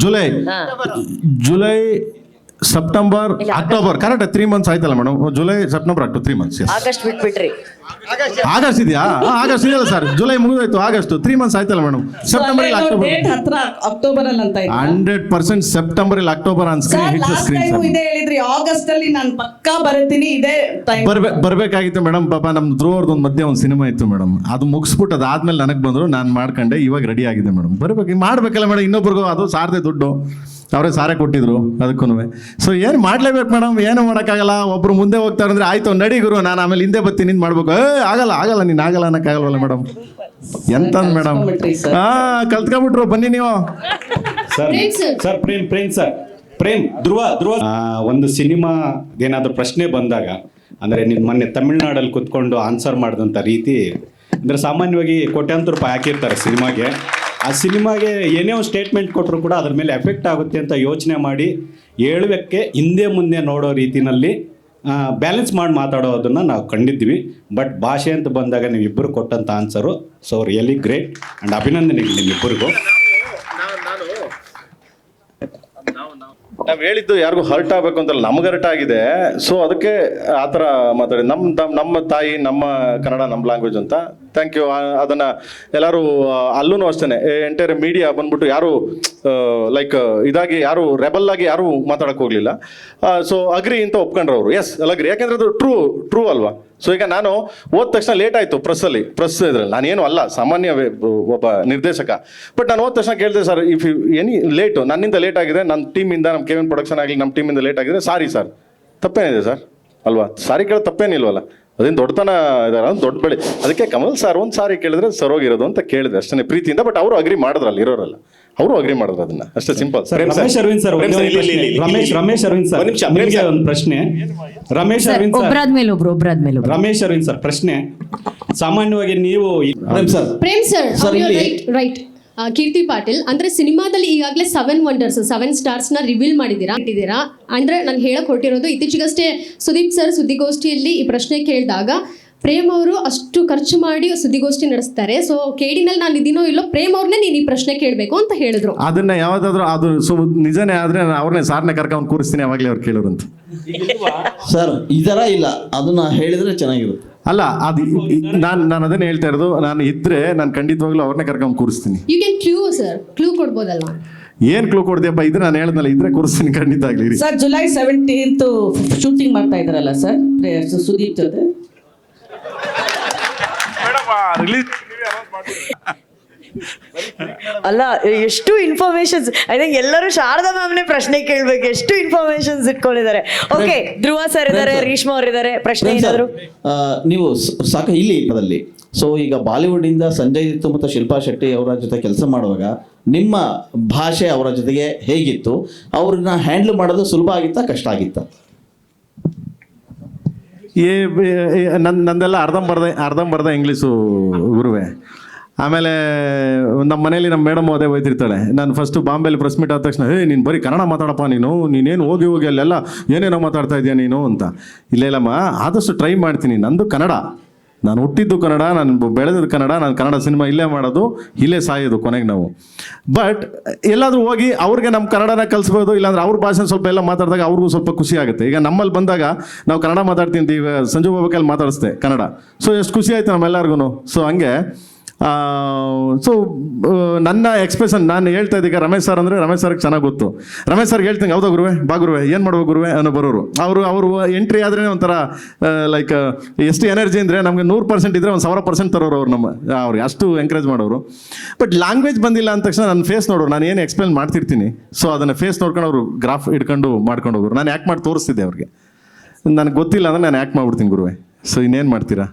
July July September October correct three months ಆಯ್ತಲ್ಲ madam July September October three months August ಬಿಟ್ಬಿಟ್ರಿ. August ಇದೆಯಾ? August ಇದೆಯಲ್ಲ sir July ಮುಗಿದೋಯ್ತು August three months ಆಯ್ತಲ್ಲ madam September October date ಹತ್ರ October ಅಲ್ಲಿ ಅಂತ hundred percent September ಇಲ್ಲ October on screen hit screen ಇದೇ ಹೇಳಿದ್ರಿ ಆಗಸ್ಟ್ ಅಲ್ಲಿ ನಾನು ಪಕ್ಕಾ ಬರುತ್ತೀನಿ ಇದೇ ಬರ್ಬೇಕಾಗಿತ್ತು ಮೇಡಮ್ ಪಾಪ ನಮ್ಮ ಧ್ರುವರ್ದು ಒಂದು ಮಧ್ಯೆ ಒಂದು ಸಿನಿಮಾ ಇತ್ತು ಮೇಡಮ್ ಅದು ಮುಗಿಸ್ಬಿಟ್ಟು ಅದಾದ್ಮೇಲೆ ನನಗೆ ಬಂದ್ರು ನಾನು ಮಾಡ್ಕೊಂಡೆ ಇವಾಗ ರೆಡಿ ಆಗಿದೆ ಮೇಡಮ್ ಬರ್ಬೇಕು ಮಾಡ್ಬೇಕಲ್ಲ ಮೇಡಮ್ ಇನ್ನೊಬ್ರಿಗೂ ಅದು ಸಾರದೆ ದುಡ್ಡು. ಅವರೇ ಸಾರೆ ಕೊಟ್ಟಿದ್ರು ಅದಕ್ಕೂ ಸೊ ಏನು ಮಾಡ್ಲೇಬೇಕು ಮೇಡಮ್? ಏನು ಮಾಡೋಕ್ಕಾಗಲ್ಲ. ಒಬ್ರು ಮುಂದೆ ಹೋಗ್ತಾರೆ ಅಂದ್ರೆ ಆಯ್ತು ನಡಿ ಗುರು ನಾನು ಆಮೇಲೆ ಹಿಂದೆ ಬರ್ತೀನಿ ನಿಂದು ಮಾಡ್ಬೇಕು. ಏ ಆಗಲ್ಲ ಆಗಲ್ಲ ನೀನು ಆಗಲ್ಲ ಅನ್ನೋಕ್ಕಾಗಲ್ವಲ್ಲ ಮೇಡಮ್. ಎಂತಂದ್ ಮೇಡಮ್. ಹಾ ಕಲ್ತ್ಕೊಂಡ್ಬಿಟ್ರು ಬನ್ನಿ ನೀವು. Sir sir. Prem Prem sir. Prem Dhruva Dhruva. ಒಂದು ಸಿನಿಮಾ ಏನಾದರೂ ಪ್ರಶ್ನೆ ಬಂದಾಗ ಅಂದರೆ ನೀನು ಮೊನ್ನೆ ತಮಿಳ್ನಾಡಲ್ಲಿ ಕುತ್ಕೊಂಡು ಆನ್ಸರ್ ಮಾಡಿದಂಥ ರೀತಿ ಅಂದರೆ ಸಾಮಾನ್ಯವಾಗಿ ಕೋಟ್ಯಾಂತರ ರೂಪಾಯಿ ಹಾಕಿರ್ತಾರೆ ಸಿನಿಮಾಗೆ. ಆ ಸಿನಿಮಾಗೆ ಏನೇ ಒಂದು ಸ್ಟೇಟ್ಮೆಂಟ್ ಕೊಟ್ಟರು ಕೂಡ ಅದ್ರ ಮೇಲೆ ಎಫೆಕ್ಟ್ ಆಗುತ್ತೆ ಅಂತ ಯೋಚನೆ ಮಾಡಿ ಹೇಳುವಕ್ಕೆ ಹಿಂದೆ ಮುಂದೆ ನೋಡೋ ರೀತಿನಲ್ಲಿ ಬ್ಯಾಲೆನ್ಸ್ ಮಾಡಿ ಮಾತಾಡೋದನ್ನು ನಾವು ಕಂಡಿದ್ವಿ ಬಟ್ ಭಾಷೆ ಅಂತ ಬಂದಾಗ ನೀವಿಬ್ಬರು ಕೊಟ್ಟಂಥ answer so really great and ಅಭಿನಂದನೆಗಳು ನಿಮ್ಮಿಬ್ಬರಿಗೂ. ನಾವ್ ಹೇಳಿದ್ದು ಯಾರಿಗೂ ಹರ್ಟ್ ಆಗ್ಬೇಕು ಅಂತಲ್ಲ, ನಮ್ಗೆ ಹರ್ಟ್ ಆಗಿದೆ. ಸೊ ಅದಕ್ಕೆ ಆ ಥರ ಮಾತಾಡಿ. ನಮ್ಮ ನಮ್ಮ- ತಾಯಿ, ನಮ್ಮ ಕನ್ನಡ, ನಮ್ಮ ಲ್ಯಾಂಗ್ವೇಜ್ ಅಂತ. ಥ್ಯಾಂಕ್ ಯು ಅದನ್ನ ಎಲ್ಲರೂ ಅಲ್ಲೂ ಅಷ್ಟೇ ಎಂಟೈರ್ ಮೀಡಿಯಾ ಬಂದ್ಬಿಟ್ಟು ಯಾರು ಲೈಕ್ ಇದಾಗಿ ಯಾರು ರೆಬಲ್ ಆಗಿ ಯಾರು ಮಾತಾಡಕ್ಕೆ ಹೋಗಲಿಲ್ಲ. ಸೊ ಅಗ್ರಿ ಅಂತ ಒಪ್ಕೊಂಡ್ರು ಅವರು. ಎಸ್ ಅಗ್ರಿ ಯಾಕಂದ್ರೆ ಅದು ಟ್ರೂ ಟ್ರೂ ಅಲ್ವಾ? ಸೊ ಈಗ ನಾನು ಓದ್ ತಕ್ಷಣ ಲೇಟ್ ಆಯಿತು ಪ್ರೆಸ್ಸಲ್ಲಿ ಪ್ರೆಸ್ ಇದ್ರಲ್ಲಿ. ನಾನೇನು ಅಲ್ಲ, ಸಾಮಾನ್ಯ ಒಬ್ಬ ನಿರ್ದೇಶಕ. ಬಟ್ ನಾನು ಹೋದ ತಕ್ಷಣ ಕೇಳಿದೆ sir if you any late ನನ್ನಿಂದ ಲೇಟ್ ಆಗಿದೆ. ನನ್ನ ಟೀಮಿಂದ ನಮ್ಮ ಕೆವಿನ್ ಪ್ರೊಡಕ್ಷನ್ ಆಗಲಿ ನಮ್ಮ ಟೀಮಿಂದ ಲೇಟ್ ಆಗಿದೆ ಸಾರಿ ಸರ್ ತಪ್ಪೇನಿದೆ ಸರ್ ಅಲ್ವಾ? ಸಾರಿ ಕೇಳೋದು ತಪ್ಪೇನಿಲ್ವಲ್ಲ? ಅದೇನು ದೊಡ್ಡತನ ಇದಾರ? ದೊಡ್ಡ ಬೆಳೆ. ಅದಕ್ಕೆ ಕಮಲ್ ಸರ್ ಒಂದು ಸಾರಿ ಕೇಳಿದ್ರೆ ಸರೋಗಿರೋದು ಅಂತ ಕೇಳಿದೆ ಅಷ್ಟೇ ಪ್ರೀತಿಯಿಂದ ಬಟ್ ಅವರು ಅಗ್ರಿ ಮಾಡಿದ್ರಲ್ಲ ಇರೋರಲ್ಲ. ಅವರು ಅಗ್ರಿ ಮಾಡಿದ್ರು ಅದನ್ನ. ಅಷ್ಟೇ simple sir Ramesh Aravind sir. Ramesh Ramesh Aravind sir ನಿಮಗೆ ಒಂದು ಪ್ರಶ್ನೆ. ರಮೇಶ್ ಅರವಿಂದ್ ಸರ್ ಒಬ್ರಾದ್ಮೇಲೆ ಒಬ್ರು ಒಬ್ರಾದ್ಮೇಲೆ ಒಬ್ರು. ರಮೇಶ್ ಅರವಿಂದ್ ಸರ್ ಪ್ರಶ್ನೆ. ಸಾಮಾನ್ಯವಾಗಿ ನೀವು Prem sir Prem sir right right Keerthi Patil ಅಂದ್ರೆ ಸಿನಿಮಾದಲ್ಲಿ ಈಗಾಗಲೇ ಸೆವೆನ್ ವಂಡರ್ಸ್ ಸೆವೆನ್ ಸ್ಟಾರ್ಸ್ನ ರಿವೀಲ್ ಮಾಡಿದ್ದೀರಾ? ಇಟ್ಟಿದ್ದೀರಾ? ಅಂದ್ರೆ ನಾನು ಹೇಳಕ್ ಹೊರಟಿರೋದು ಇತ್ತೀಚೆಗಷ್ಟೇ ಸುದೀಪ್ ಸರ್ ಸುದ್ದಿಗೋಷ್ಠಿಯಲ್ಲಿ ಈ ಪ್ರಶ್ನೆ ಕೇಳಿದಾಗ ಪ್ರೇಮ್ ಅವರು ಅಷ್ಟು ಖರ್ಚು ಮಾಡಿ ಸುದ್ದಿಗೋಷ್ಠಿ ನಡೆಸ್ತಾರೆ ಸೊ ಕೇಡಿನಲ್ಲಿ ನಾನು ಇದೀನೋ ಇಲ್ಲೋ ಪ್ರೇಮ್ ಅವ್ರನ್ನೇ ನೀನು ಈ ಪ್ರಶ್ನೆ ಕೇಳಬೇಕು ಅಂತ ಹೇಳಿದ್ರು. ಅದನ್ನ ಯಾವ್ದಾದ್ರು ಅದು ಸೊ ನಿಜನೇ ಆದ್ರೆ ನಾನು ಅವ್ರನ್ನೇ ಸಾರ್ನೆ ಕರ್ಕೊಂಡು ಕೂರಿಸ್ತೀನಿ ಯಾವಾಗಲೇ ಅವ್ರು ಕೇಳೋರು ಅಂತ. ಸರ್ ಈ ಥರ ಇಲ್ಲ. ಅದನ್ನ ಹೇಳಿದ್ರೆ ಚೆನ್ನಾಗಿರುತ್ತೆ. ಅಲ್ಲ ಅದು ನಾನು ನಾನು ಅದನ್ನ ಹೇಳ್ತಾ ಇರೋದು ನಾನು ಇದ್ರೆ ನಾನು ಖಂಡಿತವಾಗ್ಲೂ ಅವ್ರನ್ನ ಕರ್ಕೊಂಡು ಕೂರಿಸ್ತೀನಿ. You can clue sir clue ಕೊಡ್ಬೋದಲ್ಲ? ಏನ್ ಕ್ಲೂ ಕೊಡ್ತೀಯಪ್ಪ ಇದ್ರೆ ನಾನು ಹೇಳ್ದಲ್ಲ ಇದ್ರೆ ಕೂರಿಸ್ತೀನಿ ಖಂಡಿತ ಆಗ್ಲಿ ಸರ್ ಜುಲೈ ಸೆವೆಂಟೀನ್ತ್ ಶೂಟಿಂಗ್ ಮಾಡ್ತಾ ಇದ್ರಲ್ಲ ಸರ್ ಸುದೀಪ್ ಜೊತೆ? ಅಲ್ಲ ಎಷ್ಟು ಇನ್ಫಾರ್ಮೇಶನ್ಸ್ ಐ ಥಿಂಕ್ ಎಲ್ಲರೂ ಶಾರದಾ ಮ್ಯಾಮ್ನೇ ಪ್ರಶ್ನೆ ಕೇಳ್ಬೇಕು. ಎಷ್ಟು ಇನ್ಫಾರ್ಮೇಶನ್ಸ್ ಇಟ್ಕೊಂಡಿದ್ದಾರೆ? ಓಕೆ ಧ್ರುವ ಸರ್ ಇದ್ದಾರೆ. ರೀಶ್ಮಾ ಅವ್ರು ಇದ್ದಾರೆ. ಪ್ರಶ್ನೆ ಏನಾದ್ರು? ನೀವು ಸಾಕು ಇಲ್ಲಿ ಪದದಲ್ಲಿ. ಸೊ ಈಗ ಬಾಲಿವುಡ್ ಇಂದ ಸಂಜಯ್ ದತ್ತು ಮತ್ತು ಶಿಲ್ಪಾ ಶೆಟ್ಟಿ ಅವರ ಜೊತೆ ಕೆಲಸ ಮಾಡುವಾಗ ನಿಮ್ಮ ಭಾಷೆ ಅವರ ಜೊತೆಗೆ ಹೇಗಿತ್ತು? ಅವ್ರನ್ನ ಹ್ಯಾಂಡಲ್ ಮಾಡೋದು ಸುಲಭ ಆಗಿತ್ತಾ ಕಷ್ಟ ಆಗಿತ್ತಾ? ಏ ನನ್ನ ನಂದೆಲ್ಲ ಅರ್ಧಂಬರ್ಧ ಅರ್ಧಂಬರ್ಧ ಇಂಗ್ಲೀಷು ಗುರುವೆ. ಆಮೇಲೆ ನಮ್ಮ ಮನೇಲಿ ನಮ್ಮ ಮೇಡಮ್ ಅದೇ ಹೋಯ್ತಿರ್ತಾಳೆ ನಾನು ಫಸ್ಟು ಬಾಂಬೆಲಿ ಪ್ರೆಸ್ ಮೀಟ್ ಆದ ತಕ್ಷಣ ಹೇ ನೀನು ಬರೀ ಕನ್ನಡ ಮಾತಾಡಪ್ಪ ನೀನು, ನೀನೇನು ಹೋಗಿ ಹೋಗಿ ಅಲ್ಲೆಲ್ಲ ಏನೇನೋ ಮಾತಾಡ್ತಾ ಇದೆಯಾ ನೀನು? ಅಂತ. ಇಲ್ಲ, ಇಲ್ಲಮ್ಮ, ಆದಷ್ಟು ಟ್ರೈ ಮಾಡ್ತೀನಿ. ನಂದು ಕನ್ನಡ. ನಾನು ಹುಟ್ಟಿದ್ದು ಕನ್ನಡ, ನಾನು ಬೆಳೆದಿದ್ದು ಕನ್ನಡ, ನಾನು ಕನ್ನಡ ಸಿನಿಮಾ ಇಲ್ಲೇ ಮಾಡೋದು, ಇಲ್ಲೇ ಸಾಯೋದು ಕೊನೆಗೆ ನಾವು. ಬಟ್ ಎಲ್ಲಾದರೂ ಹೋಗಿ ಅವ್ರಿಗೆ ನಮ್ಮ ಕನ್ನಡನ ಕಲಿಸ್ಬೋದು, ಇಲ್ಲಾಂದ್ರೆ ಅವ್ರ ಭಾಷೆ ಸ್ವಲ್ಪ ಎಲ್ಲ ಮಾತಾಡಿದಾಗ ಅವ್ರಿಗೂ ಸ್ವಲ್ಪ ಖುಷಿ ಆಗುತ್ತೆ. ಈಗ ನಮ್ಮಲ್ಲಿ ಬಂದಾಗ ನಾವು ಕನ್ನಡ ಮಾತಾಡ್ತೀನಿ ಸಂಜು ಬಾಬಕಲ್ಲಿ ಮಾತಾಡಿಸ್ದೆ ಕನ್ನಡ. ಸೊ ಎಷ್ಟು ಖುಷಿ ಆಯಿತು ನಮ್ಮೆಲ್ಲರಿಗೂ ಸೊ ಹಂಗೆ ಸೊ ನನ್ನ ಎಕ್ಸ್ಪ್ರೆಷನ್ ನಾನು ಹೇಳ್ತಾ ಇದ್ದೀಗ ರಮೇಶ್ ಸರ್ ಅಂದರೆ ರಮೇಶ್ ಸರ್ಗೆ ಚೆನ್ನಾಗಿ ಗೊತ್ತು. ರಮೇಶ್ ಸರ್ಗೆ ಹೇಳ್ತೀನಿ, ಹೌದಾ ಗುರುವೆ? ಬಾ ಗುರುವೆ, ಏನು ಮಾಡ್ಬೇಕು ಗುರುವೆ ಅನ್ನೋ ಬರೋರು. ಅವರು ಅವರು ಎಂಟ್ರಿ ಆದ್ರೆ ಒಂಥರ ಲೈಕ್ ಎಷ್ಟು ಎನರ್ಜಿ ಅಂದರೆ ನಮಗೆ ನೂರು ಪರ್ಸೆಂಟ್ ಇದ್ದರೆ ಒಂದು ಸಾವಿರ ಪರ್ಸೆಂಟ್ ತರೋರು ಅವ್ರು ನಮ್ಮ, ಅವ್ರಿಗೆ ಅಷ್ಟು ಎಂಕರೇಜ್ ಮಾಡೋರು. ಬಟ್ ಲ್ಯಾಂಗ್ವೇಜ್ ಬಂದಿಲ್ಲ ಅಂದ ತಕ್ಷಣ ನನ್ನ ಫೇಸ್ ನೋಡೋರು, ನಾನು ಏನು ಎಕ್ಸ್ಪ್ಲೇನ್ ಮಾಡ್ತಿರ್ತೀನಿ. ಸೊ ಅದನ್ನು ಫೇಸ್ ನೋಡ್ಕೊಂಡು ಅವರು ಗ್ರಾಫ್ ಇಟ್ಕೊಂಡು ಮಾಡ್ಕೊಂಡು ಹೋಗೋರು. ನಾನು ಯಾಕೆ ಮಾಡಿ ತೋರಿಸ್ತಿದ್ದೆ ಅವ್ರಿಗೆ. ನನಗೆ ಗೊತ್ತಿಲ್ಲ ಅಂದರೆ ನಾನು ಯಾಕೆ ಮಾಡ್ಬಿಡ್ತೀನಿ ಗುರುವೆ. ಸೊ ಇನ್ನೇನು ಮಾಡ್ತೀರಾ?